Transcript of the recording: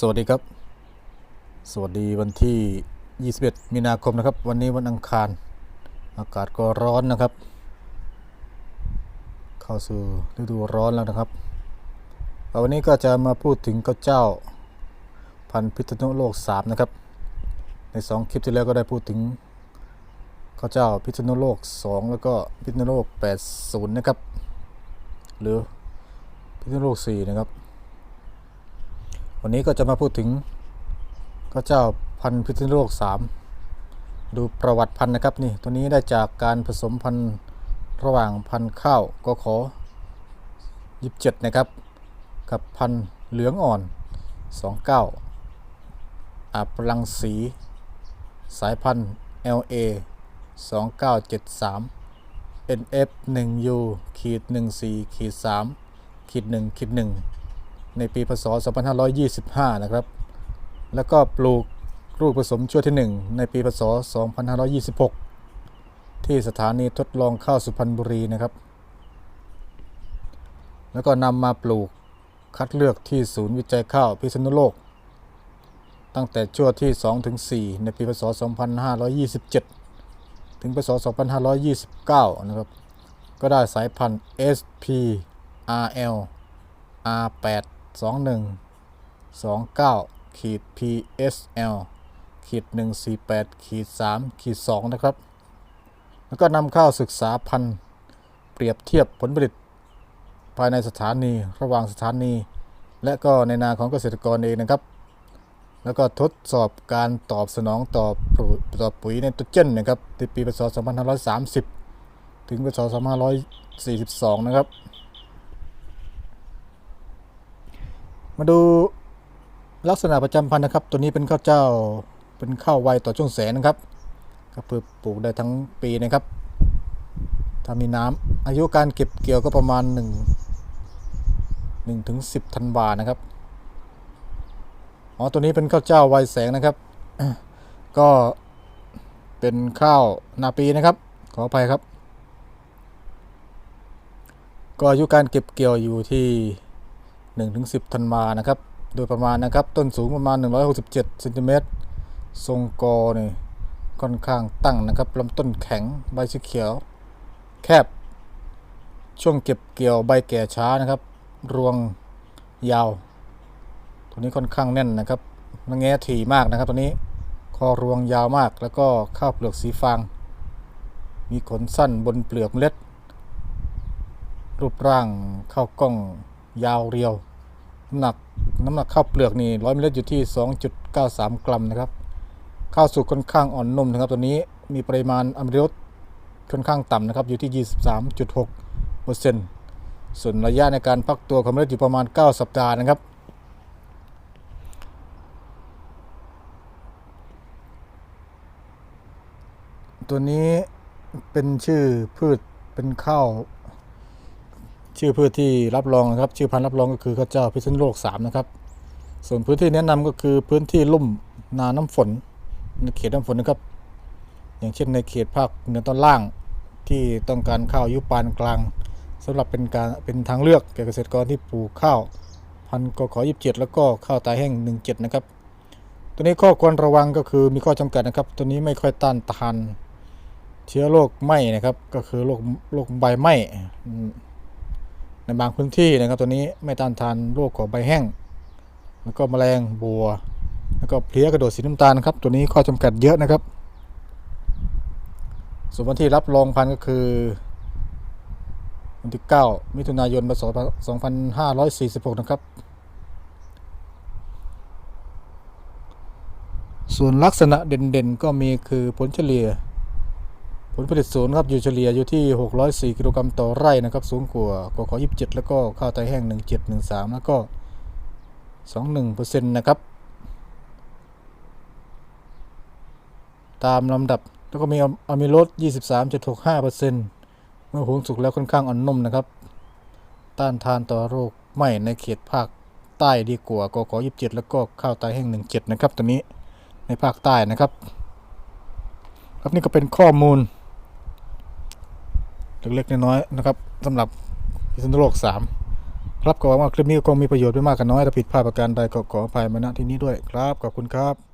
สวัสดีครับ สวัสดีวันที่ 21 มีนาคมนะครับ วันนี้วันอังคาร อากาศก็ร้อนนะครับ เข้าสู่ฤดูร้อนแล้วนะครับ วันนี้ก็จะมาพูดถึงข้าวเจ้า พันธุ์พิษณุโลก3นะครับ ใน 2 คลิปที่แล้วก็ได้พูดถึงข้าวเจ้าพิษณุโลก 2 แล้วก็พิษณุโลก 80 นะครับ หรือพิษณุโลก 4 นะครับ วันนี้ก็จะมาพูดถึงข้าวเจ้าพันธุ์พิษณุโลก 3 ดูประวัติพันธุ์นะครับนี่ตัวนี้ได้จากการผสมพันธุ์ระหว่างพันธุ์ข้าวกขอ 27 นะครับ กับพันธุ์เหลืองอ่อน 29อาปลังสี สายพันธุ์ LA 2973 NF 1U ขีด14ขีด3ขีด1ขีด1 ในปีพศ 2525 นะครับ แล้วก็ปลูกลูกผสมชั่วที่ 1 ในปีพศ 2526 ที่สถานีทดลองข้าวสุพรรณบุรีนะครับ แล้วก็นำมาปลูกคัดเลือกที่ศูนย์วิจัยข้าวพิษณุโลก ตั้งแต่ชั่วที่2ถึง4ในปีพศ 2527 ถึงพศ 2529 นะครับ ก็ได้สายพันธุ์ SP RL R8 21 29ขีด PSL ขีด148ขีด3ขีด2นะครับ แล้วก็นำเข้าศึกษาพันธุ์เปรียบเทียบผลผลิต ภายในสถานีระหว่างสถานี และก็ในนาของเกษตรกรเองนะครับ แล้วก็ทดสอบการตอบสนองต่อปุ๋ยต่อปุ๋ยไนโตรเจนนะครับในปีพศ2530 ถึงพศ2542 นะครับ มาดูลักษณะประจำพันธุ์นะครับ ตัวนี้เป็นข้าวเจ้าเป็นข้าวไวต่อช่วงแสงนะครับก็คือปลูกได้ทั้งปีนะครับ ถ้ามีน้ำอายุการเก็บเกี่ยวก็ประมาณ 1 1ถึง10ธันวานะครับอ๋อตัวนี้เป็นข้าวเจ้าไวแสงนะครับ ก็เป็นข้าวนาปีนะครับ ขออภัยครับ ก็อายุการเก็บเกี่ยวอยู่ที่ 1ถึง10ธันวานะครับโดยประมาณนะครับต้นสูงประมาณ 167เซนติเมตรทรงกอนี่ค่อนข้างตั้งนะครับลำต้นแข็งใบสีเขียว แคบ ช่วงเก็บเกี่ยวใบแก่ช้านะครับ รวงยาว ตัวนี้ค่อนข้างแน่นนะครับแงถี่มากนะครับตัวนี้คอรวงยาวมากแล้วก็ข้าวเปลือกสีฟาง มีขนสั้นบนเปลือกเมล็ด รูปร่างเข้ากล้อง ยาวเรียว น้ำหนักน้ำหนักข้าวเปลือกนี่ร้อยเมล็ดอยู่ที่ 2.93 กรัมนะครับ ข้าวสุกค่อนข้างอ่อนนุ่มนะครับ ตัวนี้มีปริมาณอะมิโลค่อนข้างต่ำนะครับ อยู่ที่ 23.6เปอร์เซ็นต์ส่วนระยะในการพักตัวของเมล็ดอยู่ประมาณ 9 สัปดาห์นะครับ ตัวนี้เป็นชื่อพืชเป็นข้าว ชื่อพืชที่รับรองนะครับ ชื่อพันธุ์รับรองก็คือข้าวเจ้าพิษณุโลก3นะครับ ส่วนพื้นที่แนะนำก็คือพื้นที่ลุ่มนาน้ำฝนในเขตน้ำฝนนะครับ อย่างเช่นในเขตภาคเหนือตอนล่างที่ต้องการข้าวยุปานกลางสำหรับเป็นการเป็นทางเลือกแก่เกษตรกรที่ปลูกข้าวพันธุ์กขอ27 แล้วก็ข้าวตายแห้ง 17 นะครับ ตัวนี้ข้อควรระวังก็คือมีข้อจำกัดนะครับ ตัวนี้ไม่ค่อยต้านทานเชื้อโรคไหมนะครับ ก็คือโรคโรคใบไหม ในบางพื้นที่นะครับตัวนี้ไม่ต้านทานโรคของใบแห้ง แล้วก็แมลงบัว แล้วก็เพลี้ยกระโดดสีน้ำตาลนะครับตัวนี้ข้อจำกัดเยอะนะครับ ส่วนวันที่รับรองพันธุ์ก็คือวันที่ 9 มิถุนายนพศ2546 นะครับ ส่วนลักษณะเด่นๆ ก็มีคือผลเฉลี่ย ผลผลิตศูนย์ครับอยู่เฉลี่ยอยู่ที่ 604 กิโลกรัมต่อไร่นะครับ สูงกว่ากขอ27 แล้วก็ข้าวไตแห้ง 1713 แล้วก็ 21%นะครับ ตามลำดับแล้วก็มีอะมิโลส23.65%เมื่อหุงสุกแล้วค่อนข้างอ่อนนุ่มนะครับ ต้านทานต่อโรคไหม้ในเขตภาคใต้ดีกว่ากขอ27 แล้วก็ข้าวไตแห้ง 17 นะครับตัวนี้ในภาคใต้นะครับ ครับนี่ก็เป็นข้อมูล เล็กๆน้อยๆนะครับสำหรับพิษณุโลก3ครับก็หวังว่าคลิปนี้คงมีประโยชน์ไม่มากก็น้อยถ้าผิดพลาดประการใดก็ขออภัยมาณที่นี้ด้วยครับขอบคุณครับ